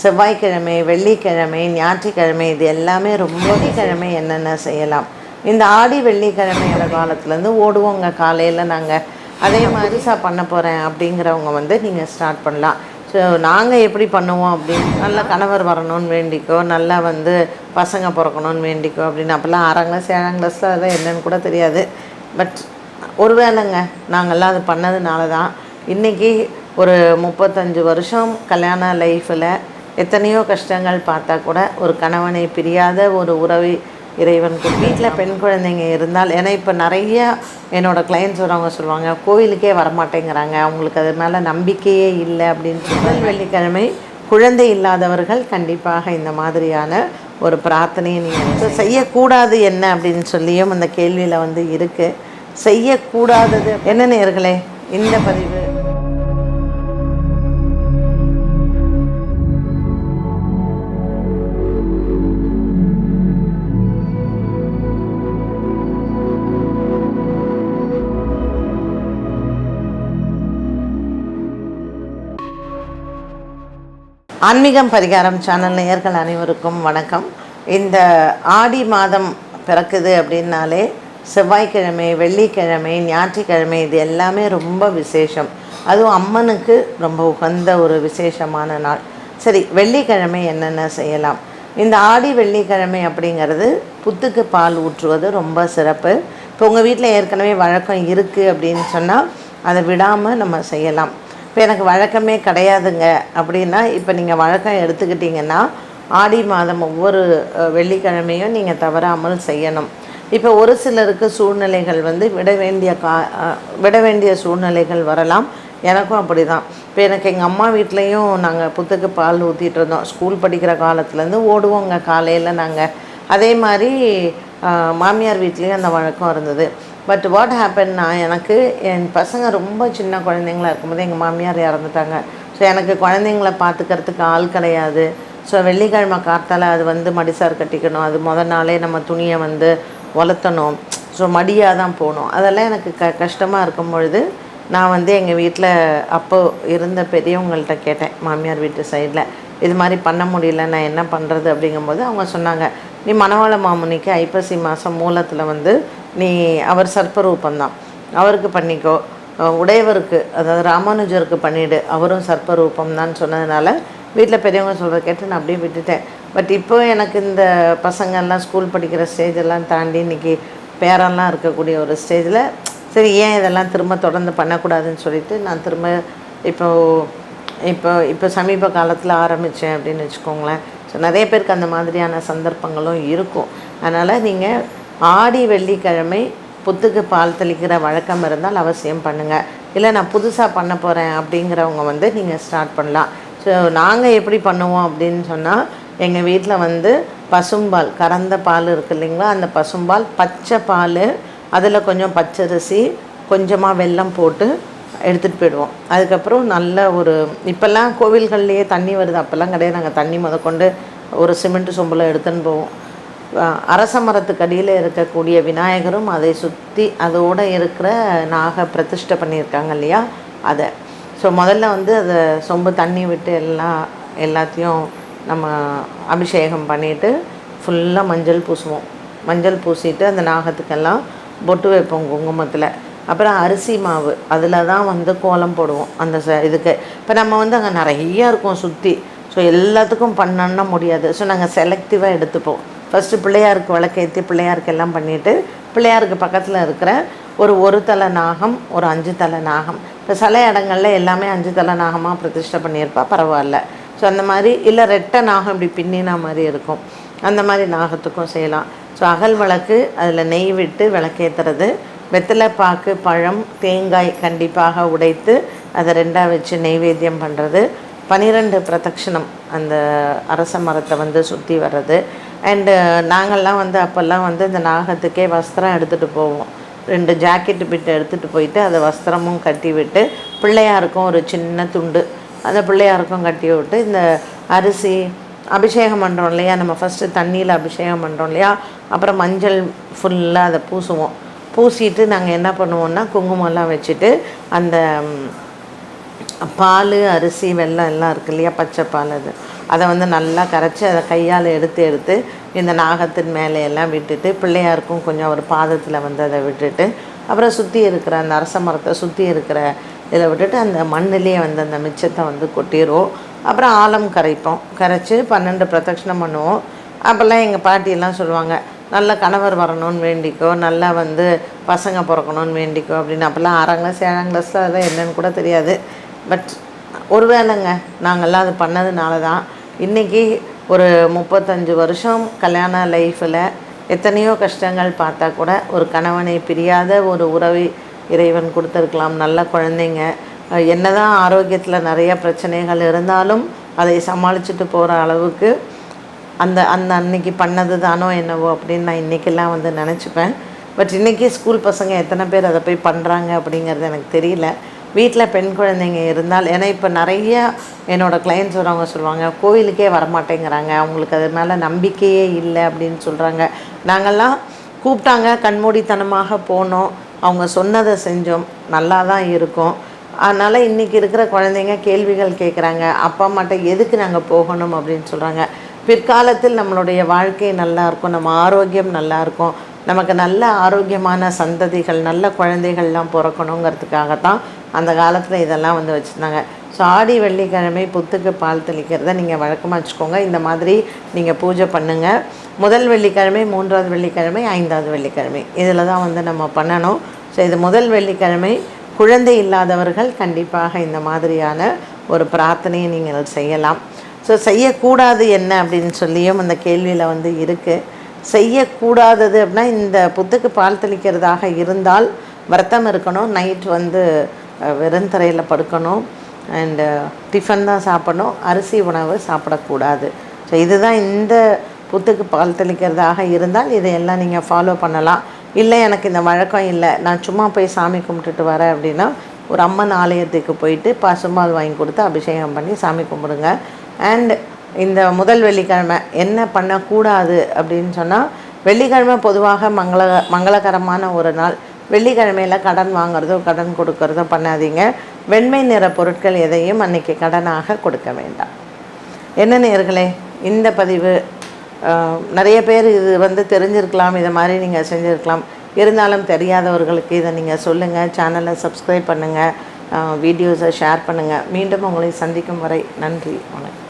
செவ்வாய்க்கிழமை வெள்ளிக்கிழமை ஞாயிற்றுக்கிழமை இது எல்லாமே ரொம்ப கிழமை என்னென்ன செய்யலாம். இந்த ஆடி வெள்ளிக்கிழமைங்கிற காலத்துலேருந்து ஓடுவோங்க. காலையில் நாங்கள் அதே மாதிரி சா பண்ண போகிறேன் அப்படிங்கிறவங்க வந்து நீங்கள் ஸ்டார்ட் பண்ணலாம். ஸோ நாங்கள் எப்படி பண்ணுவோம் அப்படின்னு நல்ல கணவர் வரணும்னு வேண்டிக்கோ நல்லா வந்து பசங்க பிறக்கணும்னு வேண்டிக்கோ அப்படின்னு அப்போல்லாம் ஆறாம் கிளாஸ் ஏழாம் கிளாஸில் அதெல்லாம் என்னன்னு கூட தெரியாது. பட் ஒருவேளைங்க நாங்கள்லாம் அது பண்ணதுனால தான் இன்றைக்கி ஒரு முப்பத்தஞ்சு வருஷம் கல்யாண லைஃப்பில் எத்தனையோ கஷ்டங்கள் பார்த்தா கூட ஒரு கணவனை பிரியாத ஒரு உறவை இறைவன் வீட்டில் பெண் குழந்தைங்க இருந்தால் ஏன்னா இப்போ நிறைய என்னோட கிளைண்ட்ஸ் வரவங்க சொல்லுவாங்க கோவிலுக்கே வரமாட்டேங்கிறாங்க. அவங்களுக்கு அது மேலே நம்பிக்கையே இல்லை. அப்படின்னு சொல்லி வெள்ளிக்கிழமை குழந்தை இல்லாதவர்கள் கண்டிப்பாக இந்த மாதிரியான ஒரு பிரார்த்தனையை நீங்கள் செய்யக்கூடாது என்ன? அப்படின்னு சொல்லியும் அந்த கேள்வியில் வந்து இருக்குது செய்யக்கூடாதது என்ன நேர்களே இந்த பதிவு ஆன்மீகம் பரிகாரம் சேனல் நேயர்கள் அனைவருக்கும் வணக்கம். இந்த ஆடி மாதம் பிறக்குது அப்படின்னாலே செவ்வாய்க்கிழமை வெள்ளிக்கிழமை ஞாயிற்றுக்கிழமை இது எல்லாமே ரொம்ப விசேஷம். அதுவும் அம்மனுக்கு ரொம்ப உகந்த ஒரு விசேஷமான நாள். சரி வெள்ளிக்கிழமை என்னென்ன செய்யலாம்? இந்த ஆடி வெள்ளிக்கிழமை அப்படிங்கிறது புத்துக்கு பால் ஊற்றுவது ரொம்ப சிறப்பு. இப்போ உங்கள் வீட்டில் ஏற்கனவே வழக்கம் இருக்குது அப்படின்னு சொன்னால் அதை விடாமல் நம்ம செய்யலாம். இப்போ எனக்கு வழக்கமே கிடையாதுங்க. அப்படின்னா இப்போ நீங்கள் வழக்கம் எடுத்துக்கிட்டிங்கன்னா ஆடி மாதம் ஒவ்வொரு வெள்ளிக்கிழமையும் நீங்கள் தவறாமல் செய்யணும். இப்போ ஒரு சிலருக்கு சூழ்நிலைகள் வந்து விட வேண்டிய கா விட வேண்டிய சூழ்நிலைகள் வரலாம். எனக்கும் அப்படி தான் இப்போ எனக்கு எங்கள் அம்மா வீட்லேயும் நாங்கள் புத்துக்கு பால் ஊற்றிட்டு இருந்தோம். ஸ்கூல் படிக்கிற காலத்துலேருந்து ஓடுவோங்க காலையில் நாங்கள் அதே மாதிரி மாமியார் வீட்லேயும் அந்த வழக்கம் இருந்தது. பட் வாட் ஹேப்பன்னா எனக்கு என் பசங்க ரொம்ப சின்ன குழந்தைங்களா இருக்கும்போது எங்கள் மாமியார் இறந்துட்டாங்க. ஸோ எனக்கு குழந்தைங்கள பார்த்துக்கிறதுக்கு ஆள் கிடையாது. ஸோ வெள்ளிக்கிழமை காத்தால அது வந்து மடிசார் கட்டிக்கணும். அது முத நாளே நம்ம துணியை வந்து வளர்த்தணும் ஸோ மடியாக தான் போகணும். அதெல்லாம் எனக்கு க கஷ்டமாக இருக்கும் பொழுது நான் வந்து எங்கள் வீட்டில் அப்போ இருந்த பெரியவங்கள்ட்ட கேட்டேன் மாமியார் வீட்டு சைடில் இது மாதிரி பண்ண முடியல நான் என்ன பண்ணுறது அப்படிங்கும்போது அவங்க சொன்னாங்க நீ மணவாள மாமுனிக்கு ஐப்பசி மாதம் மூலத்தில் வந்து நீ அவர் சர்ப்பரூபந்தான் அவருக்கு பண்ணிக்கோ. உடையவருக்கு அதாவது ராமானுஜருக்கு பண்ணிவிடு அவரும் சர்ப்பரூபம் தான் சொன்னதுனால வீட்டில் பெரியவங்க சொல்கிறத கேட்டு நான் அப்படியே விட்டுட்டேன். பட் இப்போ எனக்கு இந்த பசங்கள்லாம் ஸ்கூல் படிக்கிற ஸ்டேஜ் எல்லாம் தாண்டி இன்றைக்கி பேரெல்லாம் இருக்கக்கூடிய ஒரு ஸ்டேஜில் சரி ஏன் இதெல்லாம் திரும்ப தொடர்ந்து பண்ணக்கூடாதுன்னு சொல்லிட்டு நான் திரும்ப இப்போ இப்போ இப்போ சமீப காலத்தில் ஆரம்பித்தேன் அப்படின்னு வச்சுக்கோங்களேன். ஸோ நிறைய பேருக்கு அந்த மாதிரியான சந்தர்ப்பங்களும் இருக்கும். அதனால் நீங்கள் ஆடி வெள்ளிக்கிழமை புத்துக்கு பால் தெளிக்கிற வழக்கம் இருந்தால் அவசியம் பண்ணுங்கள் இல்லை நான் புதுசாக பண்ண போகிறேன் அப்படிங்கிறவங்க வந்து நீங்கள் ஸ்டார்ட் பண்ணலாம். ஸோ நாங்கள் எப்படி பண்ணுவோம் அப்படின்னு சொன்னால் எங்கள் வீட்டில் வந்து பசும்பால் கறந்த பால் இருக்கு இல்லைங்களா? அந்த பசும்பால் பச்சை பால் அதில் கொஞ்சம் பச்சரிசி கொஞ்சமாக வெல்லம் போட்டு எடுத்துகிட்டு போயிடுவோம். அதுக்கப்புறம் நல்ல ஒரு இப்போல்லாம் கோவில்கள்லேயே தண்ணி வருது அப்போல்லாம் கிடையாது. நாங்கள் தண்ணி முதற்கொண்டு ஒரு சிமெண்ட் சொம்பில் எடுத்துன்னு போவோம். அரச மரத்துக்கு அடியில் இருக்கக்கூடிய விநாயகரும் அதை சுற்றி அதோடு இருக்கிற நாக பிரதிஷ்டை பண்ணியிருக்காங்க இல்லையா? அதை. ஸோ முதல்ல வந்து அதை சொம்பு தண்ணி விட்டு எல்லாம் எல்லாத்தையும் நம்ம அபிஷேகம் பண்ணிவிட்டு ஃபுல்லாக மஞ்சள் பூசுவோம். மஞ்சள் பூசிட்டு அந்த நாகத்துக்கெல்லாம் பொட்டு வைப்போம் குங்குமத்தில். அப்புறம் அரிசி மாவு அதில் தான் வந்து கோலம் போடுவோம். அந்த ச இதுக்கு. இப்போ நம்ம வந்து அங்கே நிறையா இருக்கும் சுற்றி ஸோ எல்லாத்துக்கும் பண்ணணும்னா முடியாது. ஸோ நாங்கள் செலக்டிவாக எடுத்துப்போம். ஃபஸ்ட்டு பிள்ளையாருக்கு விளக்கேற்றி பிள்ளையாருக்கு எல்லாம் பண்ணிவிட்டு பிள்ளையாருக்கு பக்கத்தில் இருக்கிற ஒரு ஒரு தலை நாகம் ஒரு அஞ்சு தலை நாகம். இப்போ சில இடங்களில் எல்லாமே அஞ்சு தலை நாகமாக பிரதிஷ்டை பண்ணியிருப்பா பரவாயில்ல. ஸோ அந்த மாதிரி இல்லை ரெட்டை நாகம் இப்படி பின்னினா மாதிரி இருக்கும். அந்த மாதிரி நாகத்துக்கும் செய்யலாம். ஸோ அகல் விளக்கு அதில் நெய் விட்டு விளக்கேற்றுறது வெத்தலை பாக்கு பழம் தேங்காய் கண்டிப்பாக உடைத்து அதை ரெண்டாக வச்சு நெய்வேத்தியம் பண்ணுறது பனிரெண்டு பிரதட்சணம் அந்த அரச மரத்தை வந்து சுற்றி வர்றது. அண்டு uh, நாங்கள்லாம் வந்து அப்போல்லாம் வந்து இந்த நாகத்துக்கே வஸ்திரம் எடுத்துகிட்டு போவோம். ரெண்டு ஜாக்கெட்டு பிட்டு எடுத்துகிட்டு போயிட்டு அதை வஸ்திரமும் கட்டி விட்டு பிள்ளையாருக்கும் ஒரு சின்ன துண்டு அந்த பிள்ளையாருக்கும் கட்டி விட்டு இந்த அரிசி அபிஷேகம் பண்ணுறோம் இல்லையா? நம்ம ஃபஸ்ட்டு தண்ணியில் அபிஷேகம் பண்ணுறோம் இல்லையா? அப்புறம் மஞ்சள் ஃபுல்லாக அதை பூசுவோம். பூசிட்டு நாங்கள் என்ன பண்ணுவோம்னா குங்குமம்லாம் வச்சுட்டு அந்த பால் அரிசி வெல்லம் எல்லாம் இருக்கு இல்லையா பச்சை பால் அது. அதை வந்து நல்லா கரைச்சி அதை கையால் எடுத்து எடுத்து இந்த நாகத்தின் மேலே எல்லாம் விட்டுட்டு பிள்ளையாருக்கும் கொஞ்சம் ஒரு பாதத்தில் வந்து அதை விட்டுட்டு அப்புறம் சுற்றி இருக்கிற அந்த அரச மரத்தை சுற்றி இருக்கிற இதில் விட்டுட்டு அந்த மண்ணிலேயே வந்து அந்த மிச்சத்தை வந்து கொட்டிடுவோம் அப்புறம் ஆழம் கரைப்போம். கரைச்சி பன்னெண்டு பிரதட்சணம் பண்ணுவோம். அப்போல்லாம் எங்கள் பாட்டியெல்லாம் சொல்லுவாங்க நல்ல கணவர் வரணும்னு வேண்டிக்கோ நல்லா வந்து பசங்க பிறக்கணும்னு வேண்டிக்கோ அப்படின்னு. அப்போல்லாம் ஆறாம் கிளாஸ் ஏழாம் கிளாஸில் அதெல்லாம் என்னன்னு கூட தெரியாது. பட் ஒருவேளைங்க நாங்கள்லாம் அது பண்ணதுனால தான் இன்றைக்கி ஒரு முப்பத்தஞ்சு வருஷம் கல்யாண லைஃப்பில் எத்தனையோ கஷ்டங்கள் பார்த்தா கூட ஒரு கணவனை பிரியாத ஒரு உறவை இறைவன் கொடுத்துருக்கலாம் நல்ல குழந்தைங்க என்ன என்னதான் ஆரோக்கியத்தில் நிறைய பிரச்சனைகள் இருந்தாலும் அதை சமாளிச்சுட்டு போகிற அளவுக்கு அந்த அந்த அன்னைக்கு பண்ணது தானோ என்னவோ அப்படின்னு நான் இன்றைக்கெல்லாம் வந்து நினச்சிப்பேன். பட் இன்றைக்கி ஸ்கூல் பசங்க எத்தனை பேர் அதை போய் பண்ணுறாங்க அப்படிங்கிறது எனக்கு தெரியல. வீட்டில் பெண் குழந்தைங்க இருந்தால் ஏன்னா இப்போ நிறைய என்னோடய கிளைண்ட்ஸ் வரவங்க சொல்லுவாங்க கோயிலுக்கே வரமாட்டேங்கிறாங்க. அவங்களுக்கு அது மேலே நம்பிக்கையே இல்லை அப்படின்னு சொல்கிறாங்க நாங்கள்லாம் கூப்பிட்டாங்க கண்மூடித்தனமாக போனோம். அவங்க சொன்னதை செஞ்சோம். நல்லா தான் இருக்கும். அதனால் இன்றைக்கி இருக்கிற குழந்தைங்க கேள்விகள் கேட்குறாங்க அப்பா அம்மாட்ட எதுக்கு நாங்கள் போகணும் அப்படின்னு சொல்கிறாங்க பிற்காலத்தில் நம்மளுடைய வாழ்க்கை நல்லா இருக்கும். நம்ம ஆரோக்கியம் நல்லா இருக்கும். நமக்கு நல்ல ஆரோக்கியமான சந்ததிகள் நல்ல குழந்தைகள்லாம் பிறக்கணுங்கிறதுக்காகத்தான் அந்த காலத்தில் இதெல்லாம் வந்து வச்சுருந்தாங்க. ஸோ ஆடி வெள்ளிக்கிழமை புத்துக்கு பால் தெளிக்கிறத நீங்கள் வழக்கமாக வச்சுக்கோங்க. இந்த மாதிரி நீங்கள் பூஜை பண்ணுங்கள் முதல் வெள்ளிக்கிழமை மூன்றாவது வெள்ளிக்கிழமை ஐந்தாவது வெள்ளிக்கிழமை. இதில் தான் வந்து நம்ம பண்ணணும். ஸோ இது முதல் வெள்ளிக்கிழமை. குழந்தை இல்லாதவர்கள் கண்டிப்பாக இந்த மாதிரியான ஒரு பிரார்த்தனையை நீங்கள் செய்யலாம். ஸோ செய்யக்கூடாது என்ன அப்படின்னு சொல்லியும் அந்த கேள்வியில் வந்து இருக்குது செய்யக்கூடாதது அப்படின்னா இந்த புத்துக்கு பால் தெளிக்கிறதாக இருந்தால் விரத்தம் இருக்கணும். நைட் வந்து வெறுந்தரையில் படுக்கணும். அண்டு டிஃபன் தான் சாப்பிடணும். அரிசி உணவு சாப்பிடக்கூடாது. ஸோ இதுதான் இந்த புத்துக்கு பால் தெளிக்கிறதாக இருந்தால் இதையெல்லாம் நீங்கள் ஃபாலோ பண்ணலாம். இல்லை எனக்கு இந்த வழக்கம் இல்லை. நான் சும்மா போய் சாமி கும்பிட்டுட்டு வரேன் அப்படின்னா ஒரு அம்மன் ஆலயத்துக்கு போயிட்டு பசும்பால் வாங்கி கொடுத்து அபிஷேகம் பண்ணி சாமி கும்பிடுங்க. அண்ட் இந்த முதல் வெள்ளிக்கிழமை என்ன பண்ணக்கூடாது அப்படின்னு சொன்னால் வெள்ளிக்கிழமை பொதுவாக மங்கள மங்களகரமான ஒரு நாள். வெள்ளிக்கிழமையில் கடன் வாங்குறதோ கடன் கொடுக்கறதோ பண்ணாதீங்க. வெண்மை நிற பொருட்கள் எதையும் அன்றைக்கி கடனாக கொடுக்க வேண்டாம். என்ன நேர்களே இந்த பதிவு நிறைய பேர் இது வந்து தெரிஞ்சிருக்கலாம் இதை மாதிரி நீங்கள் செஞ்சுருக்கலாம். இருந்தாலும் தெரியாதவர்களுக்கு இதை நீங்கள் சொல்லுங்கள் சேனலை சப்ஸ்கிரைப் பண்ணுங்கள் வீடியோஸை ஷேர் பண்ணுங்கள் மீண்டும் உங்களை சந்திக்கும் வரை நன்றி வணக்கம்.